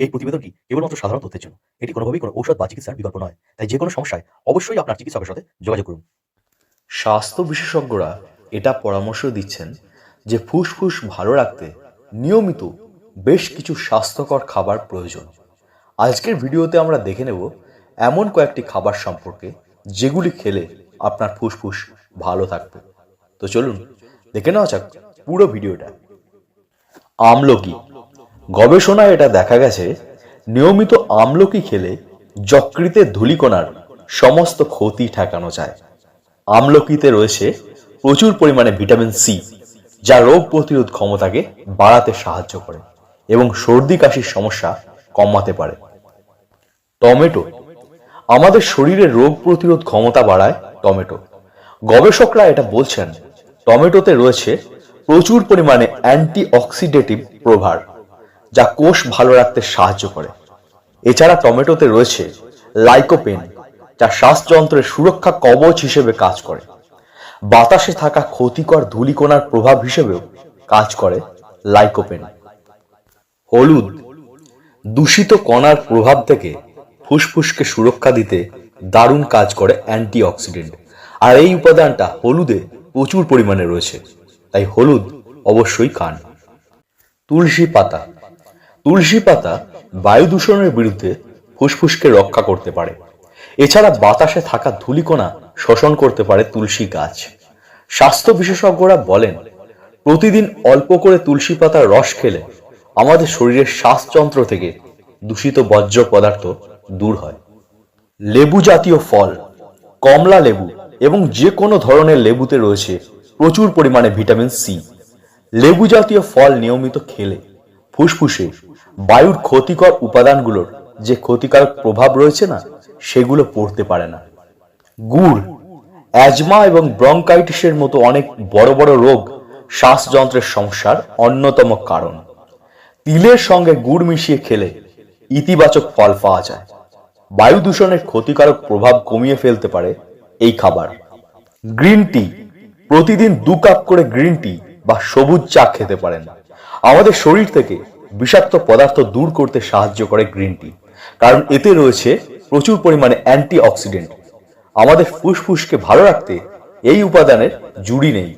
এই প্রতিবেদনটি কেবলমাত্র সাধারণ তথ্যের জন্য। এটি কোনোভাবেই কোনো ঔষধ বা চিকিৎসার বিকল্প নয়। তাই যে কোনো সমস্যায় অবশ্যই আপনার চিকিৎসকের সাথে যোগাযোগ করুন। স্বাস্থ্য বিশেষজ্ঞরা এটা পরামর্শ দিচ্ছেন যে ফুসফুস ভালো রাখতে নিয়মিত বেশ কিছু স্বাস্থ্যকর খাবার প্রয়োজন। আজকের ভিডিওতে আমরা দেখে নেব এমন কয়েকটি খাবার সম্পর্কে যেগুলি খেলে আপনার ফুসফুস ভালো থাকবে। তো চলুন, দেখে নেওয়া যাক পুরো ভিডিওটা। আমলকি গবেষণায় এটা দেখা গেছে, নিয়মিত আমলকি খেলে যকৃতে ধূলিকণার সমস্ত ক্ষতি ঠেকানো যায়। আমলকিতে রয়েছে প্রচুর পরিমাণে ভিটামিন সি, যা রোগ প্রতিরোধ ক্ষমতাকে বাড়াতে সাহায্য করে এবং সর্দি কাশির সমস্যা কমাতে পারে। টমেটো, আমাদের শরীরের রোগ প্রতিরোধ ক্ষমতা বাড়ায় টমেটো। গবেষকরা এটা বলছেন, টমেটোতে রয়েছে প্রচুর পরিমাণে অ্যান্টি অক্সিডেটিভ প্রভার যা কোষ ভালো রাখতে সাহায্য করে। এছাড়া টমেটোতে রয়েছে লাইকোপেন, যা শ্বাসযন্ত্রের সুরক্ষা কবচ হিসেবে কাজ করে। বাতাসে থাকা ক্ষতিকর ধূলিকণার প্রভাব হিসেবেও কাজ করে লাইকোপেন। হলুদ, দূষিত কণার প্রভাব থেকে ফুসফুসকে সুরক্ষা দিতে দারুণ কাজ করে অ্যান্টিঅক্সিডেন্ট। আর এই উপাদানটা হলুদে প্রচুর পরিমাণে রয়েছে, তাই হলুদ অবশ্যই খান। তুলসী পাতা তুলসী পাতা বায়ু দূষণের বিরুদ্ধে ফুসফুসকে রক্ষা করতে পারে। এছাড়া বাতাসে থাকা ধূলিকণা শোষণ করতে পারে তুলসী গাছ। স্বাস্থ্য বিশেষজ্ঞরা বলেন, প্রতিদিন অল্প করে তুলসী পাতার রস খেলে আমাদের শরীরের শ্বাসযন্ত্র থেকে দূষিত বর্জ্য পদার্থ দূর হয়। লেবু জাতীয় ফল, কমলা লেবু এবং যে কোনো ধরনের লেবুতে রয়েছে প্রচুর পরিমাণে ভিটামিন সি। লেবু জাতীয় ফল নিয়মিত খেলে ফুসফুসে বায়ুর ক্ষতিকর উপাদানগুলোর যে ক্ষতিকারক প্রভাব রয়েছে না, সেগুলো পড়তে পারে না। গুড়, অ্যাজমা এবং ব্রঙ্কাইটিসের মতো অনেক বড় বড় রোগ শ্বাসযন্ত্রের সমস্যার অন্যতম কারণ। তিলের সঙ্গে গুড় মিশিয়ে খেলে ইতিবাচক ফল পাওয়া যায়। বায়ু দূষণের ক্ষতিকারক প্রভাব কমিয়ে ফেলতে পারে এই খাবার। গ্রিন টি, প্রতিদিন দু কাপ করে গ্রিন টি বা সবুজ চা খেতে পারেন। আমাদের শরীর থেকে বিষাক্ত পদার্থ দূর করতে সাহায্য করে গ্রিন টি। কারণ এতে রয়েছে প্রচুর পরিমাণে অ্যান্টি অক্সিডেন্ট আমাদের ফুসফুসকে ভালো রাখতে এই উপাদানের জুড়ি নেই।